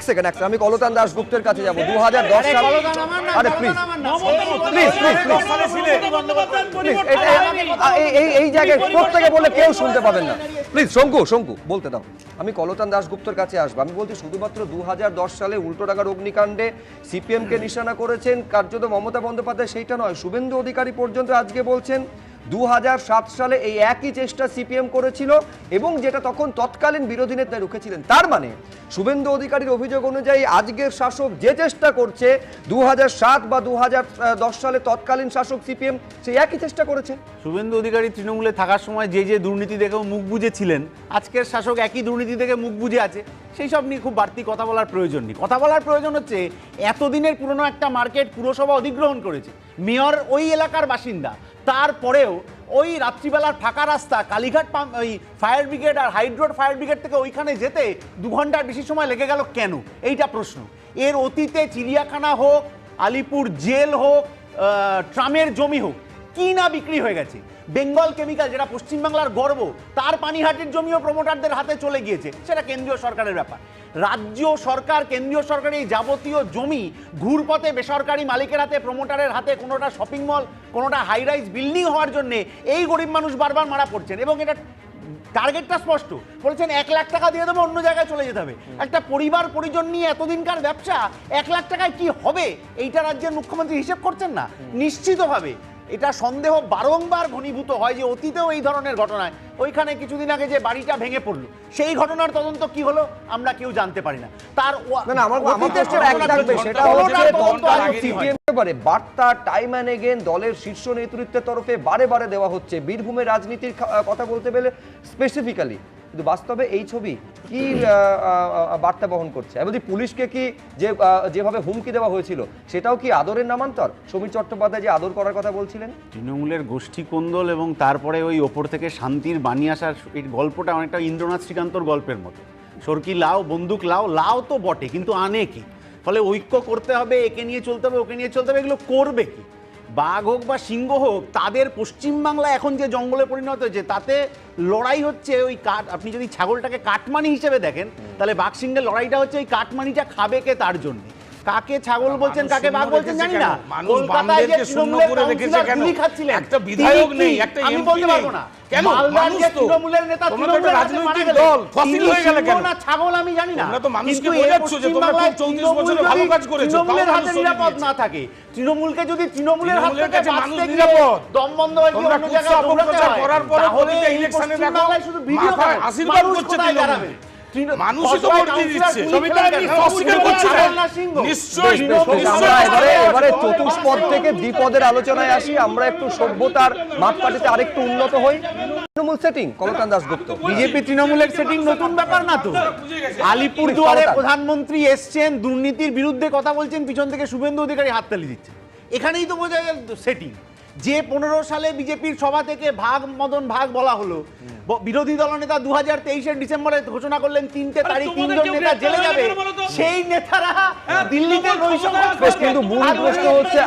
এক সেকেন্ড এক আমি কলতান দাসগুপ্তের কাছে যাব। দু হাজার দশ সাল আরে প্লিজ প্লিজ প্লিজ এই জায়গায় প্রত্যেকে বলে কেউ শুনতে পাবেন না। প্লিজ শঙ্কু শঙ্কু বলতে দাও। আমি কলতান দাশগুপ্তর কাছে আসব। আমি বলছি শুধুমাত্র দু হাজার দশ সালে উল্টো টাকার অগ্নিকাণ্ডে সিপিএমকে নিশানা করেছেন কার্যত মমতা বন্দ্যোপাধ্যায় সেইটা নয় শুভেন্দু অধিকারী পর্যন্ত আজকে বলছেন দু হাজার সাত সালে এই একই চেষ্টা সিপিএম করেছিল এবং যেটা তখন তৎকালীন বিরোধী নেতা রুখেছিলেন। তার মানে শুভেন্দু অধিকারীর অভিযোগ অনুযায়ী আজকের শাসক যে চেষ্টা করছে দু হাজার সাত বা দু হাজার দশ সালে তৎকালীন শাসক সিপিএম সেই একই চেষ্টা করেছে। শুভেন্দু অধিকারী তৃণমূলে থাকার সময় যে যে দুর্নীতি দেখেও মুখ বুঝেছিলেন আজকের শাসক একই দুর্নীতি দেখে মুখ বুঝে আছে, সেই সব নিয়ে খুব বাড়তি কথা বলার প্রয়োজন নেই। কথা বলার প্রয়োজন হচ্ছে, এতদিনের পুরনো একটা মার্কেট পুরসভা অধিগ্রহণ করেছে। মেয়র ওই এলাকার বাসিন্দা, তারপরেও ওই রাত্রিবেলার ফাঁকা রাস্তা, কালীঘাট পাম- ওই ফায়ার ব্রিগেড আর হাইড্রোড ফায়ার ব্রিগেড থেকে ওইখানে যেতে দু ঘণ্টার বেশি সময় লেগে গেল কেন? এইটা প্রশ্ন। এর অতীতে চিড়িয়াখানা হোক, আলিপুর জেল হোক ট্রামের জমি হোক কি না বিক্রি হয়ে গেছে। বেঙ্গল কেমিক্যাল, যেটা পশ্চিমবাংলার গর্ব, তার পানিহাটির জমিও প্রমোটারদের হাতে চলে গিয়েছে। সেটা কেন্দ্রীয় সরকারের ব্যাপার। রাজ্য সরকার, কেন্দ্রীয় সরকারের এই যাবতীয় জমি ঘুরপথে বেসরকারি মালিকের হাতে, প্রমোটারের হাতে কোনোটা শপিং মল কোনোটা হাই রাইজ বিল্ডিং হওয়ার জন্য এই গরিব মানুষ বারবার মারা পড়ছেন। এবং এটা টার্গেটটা স্পষ্ট। বলছেন, এক লাখ টাকা দিয়ে দেবো, অন্য জায়গায় চলে যেতে হবে। একটা পরিবার, পরিজন নিয়ে এতদিনকার ব্যবসা, এক লাখ টাকায় কি হবে? এইটা রাজ্যের মুখ্যমন্ত্রী হিসেব করছেন না? নিশ্চিতভাবে। এটা সন্দেহ বারংবার ঘনীভূত হয় যে অতীতেও এই ধরনের ঘটনায়। ওইখানে কিছুদিন আগে যে বাড়িটা ভেঙে পড়ল সেই ঘটনার তদন্ত কি হলো আমরা কেউ জানতে পারি না। তার বার্তা টাইম অ্যান্ড এগেন দলের শীর্ষ নেতৃত্বের তরফে বারে বারে দেওয়া হচ্ছে। বীরভূমের রাজনীতির কথা বলতে গেলে স্পেসিফিক্যালি কিন্তু বাস্তবে এই ছবি কি বার্তা বহন করছে? এমনকি পুলিশকে কি যে যেভাবে হুমকি দেওয়া হয়েছিল, সেটাও কি আদরের নামান্তর? সমীর চট্টোপাধ্যায় যে আদর করার কথা বলছিলেন? তৃণমূলের গোষ্ঠী কোন্দল এবং তারপরে ওই ওপর থেকে শান্তির বাণী আসার এই গল্পটা অনেকটা ইন্দ্রনাথ শ্রীকান্তর গল্পের মতো। সরকি লাও, বন্দুক লাও লাও তো বটে, কিন্তু আনে কি? ফলে ঐক্য করতে হবে, একে নিয়ে চলতে হবে, ওকে নিয়ে চলতে হবে, এগুলো করবে কি? বাঘ হোক বা সিংহ হোক, তাদের পশ্চিমবাংলা এখন যে জঙ্গলে পরিণত হয়েছে, তাতে লড়াই হচ্ছে ওই কাঠ, আপনি যদি ছাগলটাকে কাটমানি হিসেবে দেখেন, তাহলে বাঘ সিংহের লড়াইটা হচ্ছে ওই কাটমানিটা খাবে কে তার জন্য। কাকে ছাগল বলছেন কাকে বাঘ বলছেন জানি না কলকাতায় যে তৃণমূলের কাউন্সিলর গুলি খাচ্ছিলেন একটা বিধায়ক নেই, একটা আমি বলতে পারব না কেন? মালদার যে। তৃণমূলের নেতা তৃণমূলের রাজনৈতিক দল, ফসিল হয়ে গেলে কেন? না ছাগল আমি জানি না তো মানুষকে বোঝাচ্ছ যে তোমরা খুব 34 বছরে ভালো কাজ করেছ, তৃণমূলের হাতে নিরাপদ না থাকে তৃণমূলকে যদি তৃণমূলের হাত থেকে মানুষ নিরাপদ। দম বন্ধ হয়ে গিয়ে অন্য জায়গায় অপপ্রচার করার পরে ইলেকশনে দেখো, শুধু ভিডিও আশীর্বাদ করছে তৃণমূল। দিচ্ছে। চতুষ্পদ থেকে দ্বিপদের আলোচনায় আসি। আমরা একটু সভ্যতার মাপকাঠিতে আরেকটু উন্নত হই। তৃণমূল সেটিং দাসগুপ্ত বিজেপি তৃণমূলের সেটিং নতুন ব্যাপার না তো? আলিপুরদুয়ারে প্রধানমন্ত্রী এসছেন দুর্নীতির বিরুদ্ধে কথা বলছেন পিছন থেকে শুভেন্দু অধিকারী হাততালি দিচ্ছেন। এখানেই তো বোঝা গেল সেটিং যে পনেরো সালে বিজেপির সভা থেকে ভাগ মদন ভাগ বলা হলো বিরোধী দলনেতা দু হাজার তেইশের ডিসেম্বরে ঘোষণা করলেন তিনটে তারিখ তিনজন নেতা জেলে যাবে? সেই নেতারা হ্যাঁ, দিল্লিতে। কিন্তু মূল প্রশ্ন হচ্ছে